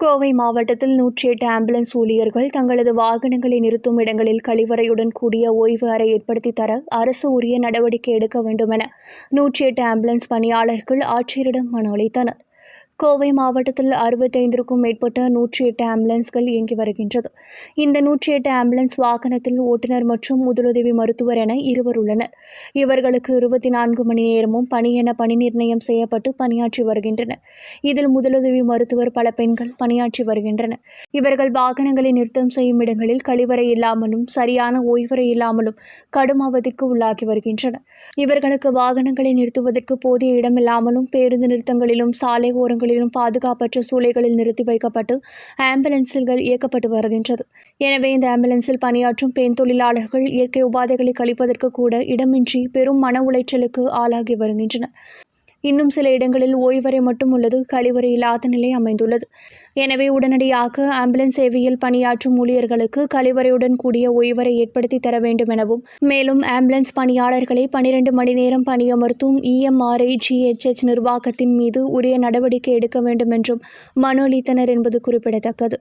கோவை மாவட்டத்தில் நூற்றி எட்டு ஆம்புலன்ஸ் ஊழியர்கள் தங்களது வாகனங்களை நிறுத்தும் இடங்களில் கழிவறையுடன் கூடிய ஓய்வு அறை ஏற்படுத்தி தர அரசு உரிய நடவடிக்கை எடுக்க வேண்டுமென நூற்றி எட்டு ஆம்புலன்ஸ் பணியாளர்கள் ஆட்சியரிடம் மனு அளித்தனர். கோவை மாவட்டத்தில் அறுபத்தைந்திற்கும் மேற்பட்ட நூற்றி எட்டு ஆம்புலன்ஸ்கள் இயங்கி வருகின்றது. இந்த நூற்றி எட்டு ஆம்புலன்ஸ் வாகனத்தில் ஓட்டுநர் மற்றும் முதலுதவி மருத்துவர் என இருவர் உள்ளனர். இவர்களுக்கு இருபத்தி நான்கு மணி நேரமும் பணி என பணி நிர்ணயம் செய்யப்பட்டு பணியாற்றி வருகின்றனர். இதில் முதலுதவி மருத்துவர் பல பெண்கள் பணியாற்றி வருகின்றனர். இவர்கள் வாகனங்களை நிறுத்தம் செய்யும் இடங்களில் கழிவறை இல்லாமலும் சரியான ஓய்வறை இல்லாமலும் கடும் அவதிக்கு உள்ளாகி வருகின்றனர். இவர்களுக்கு வாகனங்களை நிறுத்துவதற்கு போதிய இடமில்லாமலும் பேருந்து நிறுத்தங்களிலும் சாலை ஓரங்களில் இடங்களிலும் பாதுகாப்பற்ற சூளைகளில் நிறுத்தி வைக்கப்பட்டு ஆம்புலன்ஸ்கள் இயக்கப்பட்டு வருகின்றது. எனவே இந்த ஆம்புலன்ஸில் பணியாற்றும் பெண் தொழிலாளர்கள் இயற்கை உபாதைகளை கழிப்பதற்கு கூட இடமின்றி பெரும் மன உளைச்சலுக்கு ஆளாகி வருகின்றனர். இன்னும் சில இடங்களில் ஓய்வறை மட்டும் உள்ளது. கழிவறை இல்லாத நிலை அமைந்துள்ளது. எனவே உடனடியாக ஆம்புலன்ஸ் சேவையில் பணியாற்றும் ஊழியர்களுக்கு கழிவறையுடன் கூடிய ஓய்வறை ஏற்படுத்தி தர வேண்டும் எனவும் மேலும் ஆம்புலன்ஸ் பணியாளர்களை பனிரெண்டு மணி நேரம் பணியமர்த்தும் இஎம்ஆர்ஐ ஜிஹெச்எச் நிர்வாகத்தின் மீது உரிய நடவடிக்கை எடுக்க வேண்டும் என்றும் மனு அளித்தனர் என்பது குறிப்பிடத்தக்கது.